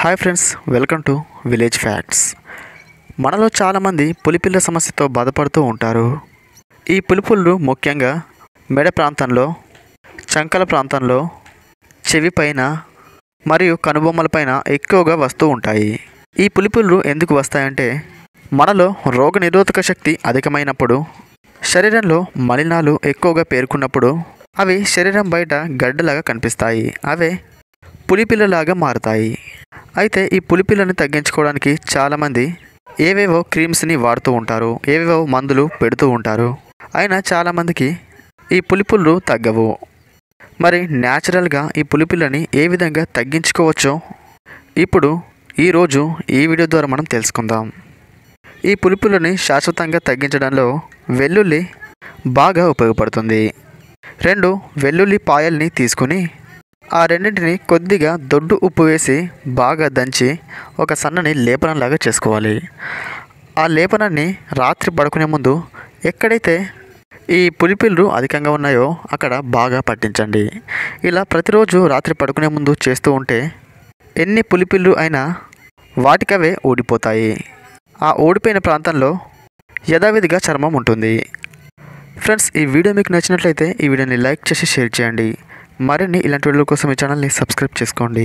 Hi friends welcome to village facts మనలో చాలామంది పులిపిల్ల సమస్యతో బాధపడుతూ ఉంటారు. ఈ పులిపుళ్ళు ముఖ్యంగా మెడ ప్రాంతంలో చంకల ప్రాంతంలో చెవి పైన మరియు కనుబొమ్మలపైన ఎక్కువగా వస్తూ ఉంటాయి. ఈ పులిపుళ్ళు ఎందుకు వస్తాయంటే మనలో రోగనిరోధక శక్తి అధికమైనప్పుడు శరీరంలో మలినాలు ఎక్కువగా పేర్కొన్నప్పుడు అవి శరీరం బయట గడ్డలాగా కనిపిస్తాయి. అవే పులిపిల్లలాగా మారుతాయి. అయితే ఈ పులిపిల్లని తగ్గించుకోవడానికి చాలామంది ఏవేవో క్రీమ్స్ని వాడుతూ ఉంటారు ఏవేవో మందులు పెడుతూ ఉంటారు. అయినా చాలామందికి ఈ పులిపుళ్ళు తగ్గవు. మరి న్యాచురల్గా ఈ పులిపిల్లని ఏ విధంగా తగ్గించుకోవచ్చో ఇప్పుడు ఈరోజు ఈ వీడియో ద్వారా మనం తెలుసుకుందాం. ఈ పులిపులని శాశ్వతంగా తగ్గించడంలో వెల్లుల్లి బాగా ఉపయోగపడుతుంది. రెండు వెల్లుల్లి పాయల్ని తీసుకుని ఆ రెండింటిని కొద్దిగా దొడ్డు ఉప్పు వేసి బాగా దంచి ఒక సన్నని లేపనంలాగా చేసుకోవాలి. ఆ లేపనాన్ని రాత్రి పడుకునే ముందు ఎక్కడైతే ఈ పులిపిల్లు అధికంగా ఉన్నాయో అక్కడ బాగా పట్టించండి. ఇలా ప్రతిరోజు రాత్రి పడుకునే ముందు చేస్తూ ఉంటే ఎన్ని పులిపిల్లు అయినా వాటికవే ఓడిపోతాయి ఆ ఓడిపోయిన ప్రాంతంలో యథావిధిగా చర్మం ఉంటుంది. ఫ్రెండ్స్ ఈ వీడియో మీకు నచ్చినట్లయితే ఈ వీడియోని లైక్ చేసి షేర్ చేయండి. మరిన్ని ఇలాంటి వీడియోల కోసం ఈ ఛానల్ని సబ్స్క్రైబ్ చేసుకోండి.